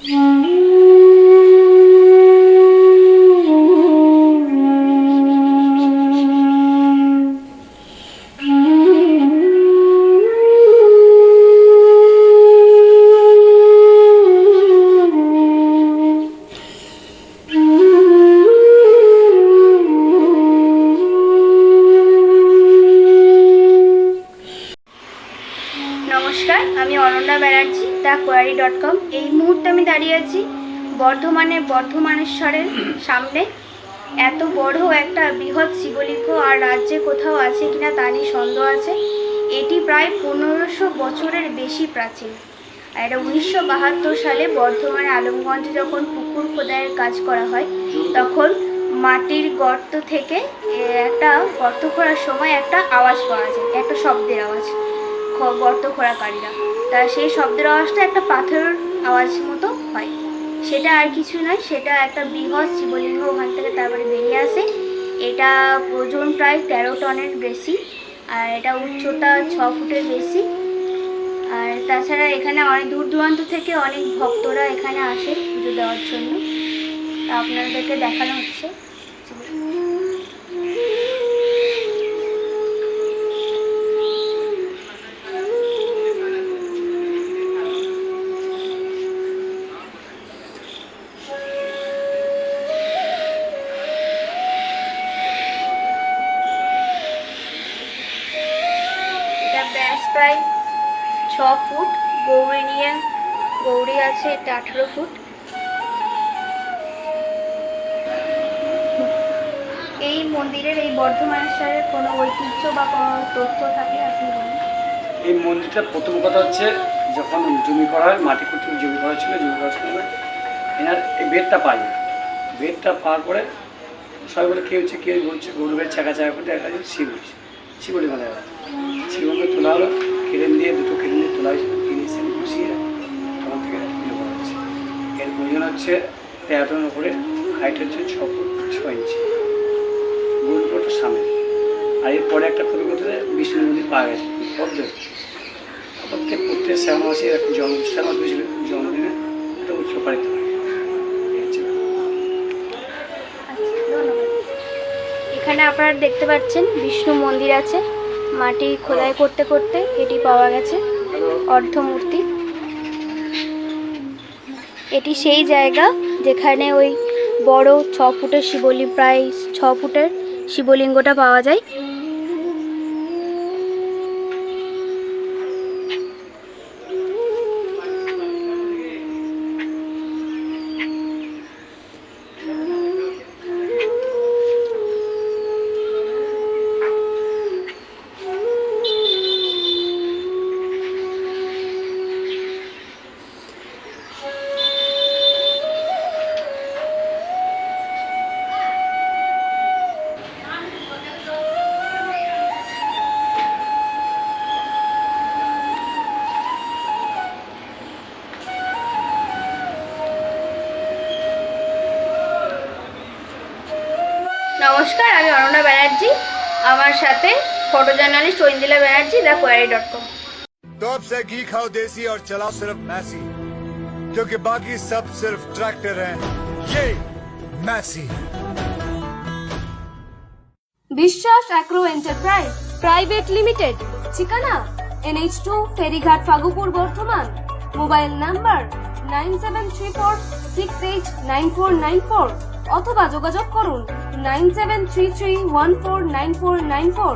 নমস্কার আমি Ananya Banerjee. The Quarry dot com এই মুহূর্তে আমি দাঁড়িয়ে আছি বর্ধমানে বর্ধমানেশ্বরের সামনে। এত বড় একটা বৃহৎ শিবলিঙ্গ আর রাজ্যে কোথাও আছে কিনা তা নিয়ে সন্দেহ আছে। এটি প্রায় পনেরোশো বছরের বেশি প্রাচীন। আর এটা উনিশশো বাহাত্তর সালে বর্ধমানের আলমগঞ্জে যখন পুকুর খোদাইয়ের কাজ করা হয়, তখন মাটির গর্ত থেকে একটা গর্ত খোঁড়ার সময় একটা আওয়াজ পাওয়া যায়, একটা শব্দের আওয়াজ। গর্ত খোঁড়াকারীরা। তা সেই শব্দের আওয়াজটা একটা পাথরের আওয়াজ মতো হয়। সেটা আর কিছু নয়, সেটা একটা বৃহৎ শিবলিঙ্গ ওখান থেকে তারপরে বেরিয়ে আসে। এটা ওজন প্রায় তেরো টনের বেশি, আর এটা উচ্চতা ছ ফুটের বেশি। আর তাছাড়া এখানে অনেক দূর দূরান্ত থেকে অনেক ভক্তরা এখানে আসে পুজো দেওয়ার জন্য। আপনাদেরকে দেখানো হচ্ছে। প্রায় ছ ফুট গৌরী নিয়ে গৌরী আছে এটা আঠেরো ফুট। এই মন্দিরের, এই বর্ধমানেশ্বরের কোনো ঐতিহ্য বা কোনো তথ্য থাকে আপনি এই মন্দিরটা প্রথম কথা হচ্ছে, যখন জমি করা হয়, মাটি কুটি জমি করা ছিল জমি করার সময় এনার এই বেডটা পাই বেডটা পাওয়ার পরে সবাই বলে, কে হচ্ছে, কে বলছে গরু বেড চাকা চাকা করে দেখা যাচ্ছে, শিব শিবলি বলা হয় শিবকে তোলা হলো কেরেন দিয়ে দুটো কেরেন দিয়ে তোলা হয়েছিল কিনে এসে বসিয়ে তখন থেকে পুজো করা হচ্ছে এর প্রয়োজন হচ্ছে তেরো টনের উপরে হাইট হচ্ছে ছ ফুট ছ ইঞ্চি। গরুপটা সামনে। আর এরপরে একটা ক্ষতি করতে বিষ্ণু মন্দির পাওয়া গেছে। পদ্ম প্রত্যেক প্রত্যেক শ্রাবণ মাসে একটা জন্ম শ্রাবণ মাস ছিল জন্মদিনে একটা উৎসব পালিত হয়। আচ্ছা এখানে আপনারা দেখতে পাচ্ছেন বিষ্ণু মন্দির আছে। মাটি খোদাই করতে করতে এটি পাওয়া গেছে অর্ধমূর্তি। এটি সেই জায়গা যেখানে ওই বড় ছ ফুটের শিবলিঙ্গ প্রায় ছ ফুটের শিবলিঙ্গটা পাওয়া যায়। নমস্কার আমি অনন্যা ব্যানার্জি আমার সাথে photo journalist Aindrila Banerjee the quarry dot com तो अब से घी खाओ देसी और चलाओ सिर्फ मैसी क्योंकि बाकी सब सिर्फ ट्रैक्टर हैं ये मैसी है Biswas agro enterprise private limited ঠিকানা এনএইচ টু ফেরিঘাট Fagupur Bardhaman mobile number nine seven three four six eight nine four nine four অথবা যোগাযোগ করুন nine seven three three one four nine four nine four.